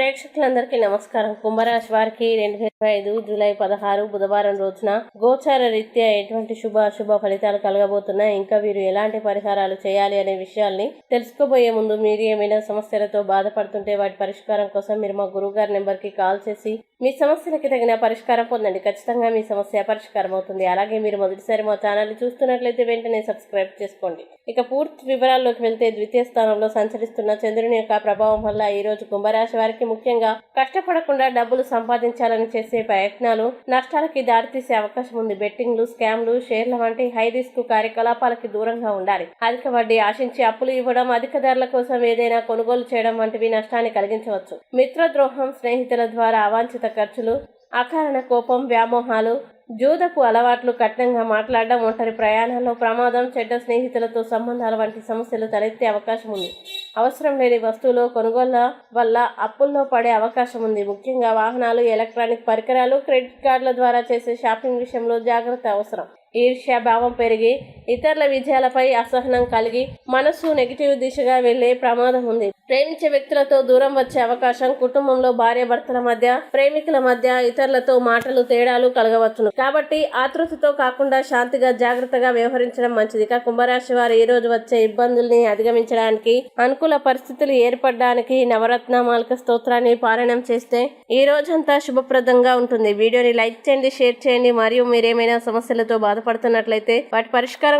ప్రేక్షకులందరికీ నమస్కారం. కుంభరాశి వారికి రెండు వేల ఇరవై ఐదు జూలై పదహారు బుధవారం రోజున గోచార రీత్యా ఎటువంటి శుభ అశుభ ఫలితాలు కలగబోతున్నాయి? ఇంకా వీరు ఎలాంటి పరిహారాలు చేయాలి అనే విషయాల్ని తెలుసుకోబోయే ముందు మీరు ఏమైనా సమస్యలతో బాధపడుతుంటే వాటి పరిష్కారం కోసం మీరు మా గురువు గారి నెంబర్కి కాల్ చేసి మీ సమస్యలకి తగిన పరిష్కారం పొందండి. ఖచ్చితంగా మీ సమస్య పరిష్కారం అవుతుంది అలాగే మీరు మొదటిసారి మా ఛానల్ చూస్తున్నట్లయితే వెంటనే సబ్స్క్రైబ్ చేసుకోండి. ఇక పూర్తి వివరాల్లోకి వెళ్తే ద్వితీయ స్థానంలో సంచరిస్తున్న చంద్రుని యొక్క ప్రభావం వల్ల ఈ రోజు కుంభరాశి వారికి ముఖ్యంగా కష్టపడకుండా డబ్బులు సంపాదించాలని చేసే ప్రయత్నాలు నష్టాలకి దారితీసే అవకాశం ఉంది. బెట్టింగ్లు స్కామ్లు షేర్ల వంటి హై రిస్క్ కార్యకలాపాలకి దూరంగా ఉండాలి. అధిక వడ్డీ ఆశించి అప్పులు ఇవ్వడం అధిక ధరల కోసం ఏదైనా కొనుగోలు చేయడం వంటివి నష్టాన్ని కలిగించవచ్చు. మిత్రద్రోహం స్నేహితుల ద్వారా అవాంఛిత ఖర్చులు అకారణ కోపం వ్యామోహాలు జూదపు అలవాట్లు కఠినంగా మాట్లాడడం ఒంటరి ప్రయాణాల్లో ప్రమాదం చెడ్డ స్నేహితులతో సంబంధాల వంటి సమస్యలు తలెత్తే అవకాశం ఉంది. అవసరం లేని వస్తువులు కొనుగోళ్ళ వల్ల అప్పుల్లో పడే అవకాశం ఉంది. ముఖ్యంగా వాహనాలు ఎలక్ట్రానిక్ పరికరాలు క్రెడిట్ కార్డుల ద్వారా చేసే షాపింగ్ విషయంలో జాగ్రత్త అవసరం. ఈర్ష్యాభావం పెరిగి ఇతరుల విజయాలపై అసహనం కలిగి మనసు నెగిటివ్ దిశగా వెళ్ళే ప్రమాదం ఉంది. ప్రేమించే వ్యక్తులతో దూరం వచ్చే అవకాశం కుటుంబంలో భార్య భర్తల మధ్య ప్రేమికుల మధ్య ఇతరులతో మాటలు తేడాలు కలగవచ్చును. కాబట్టి ఆతృతతో కాకుండా శాంతిగా జాగ్రత్తగా వ్యవహరించడం మంచిది. ఇక కుంభరాశి వారు ఈ రోజు వచ్చే ఇబ్బందుల్ని అధిగమించడానికి అనుకూల పరిస్థితులు ఏర్పడడానికి నవరత్న మాలిక స్తోత్రాన్ని పారాయణం చేస్తే ఈ రోజంతా శుభప్రదంగా ఉంటుంది. వీడియోని లైక్ చేయండి షేర్ చేయండి. మరియు మీరేమైనా సమస్యలతో బాధపడుతున్నట్లయితే వాటి పరిష్కారం